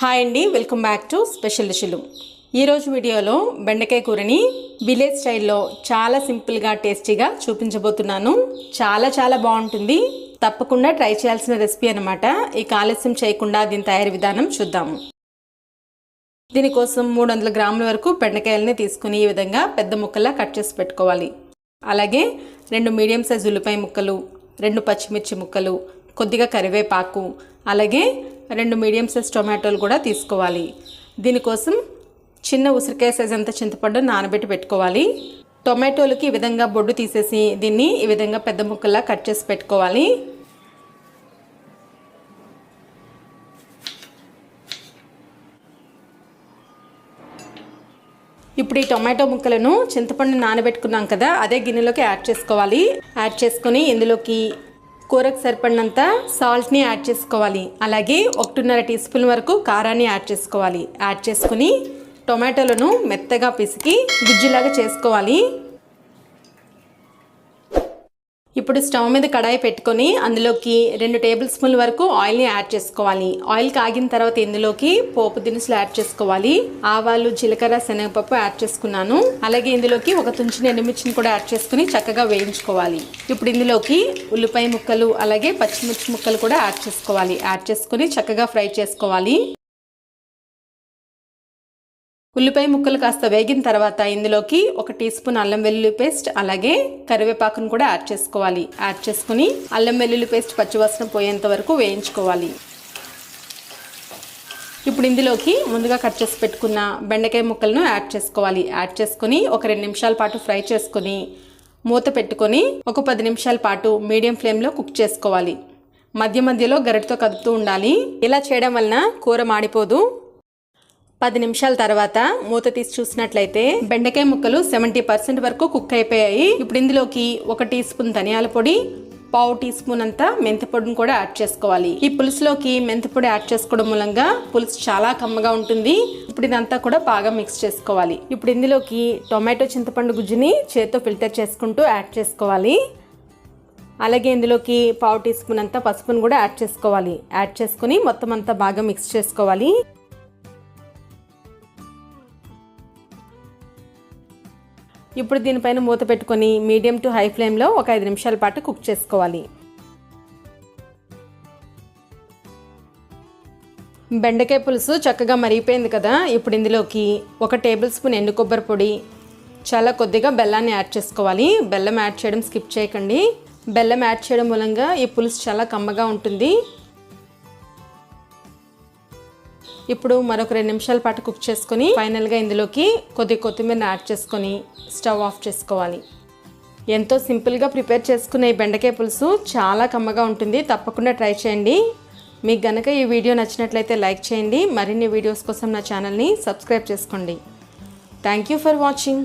Hi అండి welcome back to special డిషులు ఈరోజు వీడియోలో బెండకాయ కూరని విలేజ్ స్టైల్లో చాలా సింపుల్గా టేస్టీగా చూపించబోతున్నాను. చాలా చాలా బాగుంటుంది. తప్పకుండా ట్రై చేయాల్సిన రెసిపీ అనమాట ఈ ఆలస్యం చేయకుండా దీని తయారీ విధానం చూద్దాము. దీనికోసం మూడు వందల గ్రాముల వరకు బెండకాయలని తీసుకుని ఈ విధంగా పెద్ద ముక్కల్లా కట్ చేసి పెట్టుకోవాలి. అలాగే రెండు మీడియం సైజ్ ఉల్లిపాయ ముక్కలు రెండు పచ్చిమిర్చి ముక్కలు కొద్దిగా కరివేపాకు అలాగే రెండు మీడియం సైజ్ టొమాటోలు కూడా తీసుకోవాలి. దీనికోసం చిన్న ఉసిరికాయ సైజ్ అంత చింతపండు నానబెట్టి పెట్టుకోవాలి. టొమాటోలకి ఈ విధంగా బొడ్డు తీసేసి దీన్ని ఈ విధంగా పెద్ద ముక్కల్లా కట్ చేసి పెట్టుకోవాలి. ఇప్పుడు ఈ టొమాటో ముక్కలను చింతపండు నానబెట్టుకున్నాం కదా అదే గిన్నెలోకి యాడ్ చేసుకోవాలి. యాడ్ చేసుకొని ఇందులోకి కూరకు సరిపడినంత సాల్ట్ని యాడ్ చేసుకోవాలి. అలాగే ఒకటిన్నర టీ స్పూన్ వరకు కారాన్ని యాడ్ చేసుకోవాలి. యాడ్ చేసుకుని టొమాటోలను మెత్తగా పిసికి గుజ్జులాగా చేసుకోవాలి. ఇప్పుడు స్టవ్ మీద కడాయి పెట్టుకొని అందులోకి రెండు టేబుల్ స్పూన్ల వరకు ఆయిల్ని యాడ్ చేసుకోవాలి. ఆయిల్ కాగిన తర్వాత ఇందులోకి పోపు దినుసులు యాడ్ చేసుకోవాలి. ఆవాలు జీలకర్ర శనగపప్పు యాడ్ చేసుకున్నాను. అలాగే ఇందులోకి ఒక తుంచిన ఎండుమిర్చిని కూడా యాడ్ చేసుకుని చక్కగా వేయించుకోవాలి. ఇప్పుడు ఇందులోకి ఉల్లిపాయ ముక్కలు అలాగే పచ్చిమిర్చి ముక్కలు కూడా యాడ్ చేసుకోవాలి. యాడ్ చేసుకుని చక్కగా ఫ్రై చేసుకోవాలి. ఉల్లిపాయ ముక్కలు కాస్త వేగిన తర్వాత ఇందులోకి ఒక టీ స్పూన్ అల్లం వెల్లుల్లి పేస్ట్ అలాగే కరివేపాకును కూడా యాడ్ చేసుకోవాలి. యాడ్ చేసుకుని అల్లం వెల్లుల్లి పేస్ట్ పచ్చివాసన పోయేంత వరకు వేయించుకోవాలి. ఇప్పుడు ఇందులోకి ముందుగా కట్ చేసి పెట్టుకున్న బెండకాయ ముక్కలను యాడ్ చేసుకోవాలి. యాడ్ చేసుకుని ఒక రెండు నిమిషాల పాటు ఫ్రై చేసుకుని మూత పెట్టుకొని ఒక పది నిమిషాల పాటు మీడియం ఫ్లేమ్లో కుక్ చేసుకోవాలి. మధ్య మధ్యలో గరిటతో కదుపుతూ ఉండాలి. ఇలా చేయడం వలన కూర మాడిపోదు. పది నిమిషాల తర్వాత మూత తీసి చూసినట్లయితే బెండకాయ ముక్కలు సెవెంటీ పర్సెంట్ వరకు కుక్ అయిపోయాయి. ఇప్పుడు ఇందులోకి ఒక టీ స్పూన్ ధనియాల పొడి పావు టీ స్పూన్ అంతా మెంతిపొడిని కూడా యాడ్ చేసుకోవాలి. ఈ పులుసులోకి మెంతిపొడి యాడ్ చేసుకోవడం మూలంగా పులుసు చాలా కమ్మగా ఉంటుంది. ఇప్పుడు ఇదంతా కూడా బాగా మిక్స్ చేసుకోవాలి. ఇప్పుడు ఇందులోకి టొమాటో చింతపండు గుజ్జుని చేత్తో ఫిల్టర్ చేసుకుంటూ యాడ్ చేసుకోవాలి. అలాగే ఇందులోకి పావు టీ స్పూన్ అంతా పసుపును కూడా యాడ్ చేసుకోవాలి. యాడ్ చేసుకుని మొత్తం అంతా బాగా మిక్స్ చేసుకోవాలి. ఇప్పుడు దీనిపైన మూత పెట్టుకొని మీడియం టు హై ఫ్లేమ్లో ఒక ఐదు నిమిషాల పాటు కుక్ చేసుకోవాలి. బెండకాయ పులుసు చక్కగా మరిగిపోయింది కదా ఇప్పుడు ఇందులోకి ఒక టేబుల్ స్పూన్ ఎండు కొబ్బరి పొడి చాలా కొద్దిగా బెల్లాన్ని యాడ్ చేసుకోవాలి. బెల్లం యాడ్ చేయడం స్కిప్ చేయకండి. బెల్లం యాడ్ చేయడం మూలంగా ఈ పులుసు చాలా కమ్మగా ఉంటుంది. ఇప్పుడు మరొక రెండు నిమిషాల పాటు కుక్ చేసుకొని ఫైనల్గా ఇందులోకి కొద్ది కొత్తిమీర యాడ్ చేసుకొని స్టవ్ ఆఫ్ చేసుకోవాలి. ఎంతో సింపుల్గా ప్రిపేర్ చేసుకునే ఈ బెండకాయ పులుసు చాలా కమ్మగా ఉంటుంది. తప్పకుండా ట్రై చేయండి. మీకు గనక ఈ వీడియో నచ్చినట్లయితే లైక్ చేయండి. మరిన్ని వీడియోస్ కోసం నా ఛానల్ని సబ్స్క్రైబ్ చేసుకోండి. Thank you for watching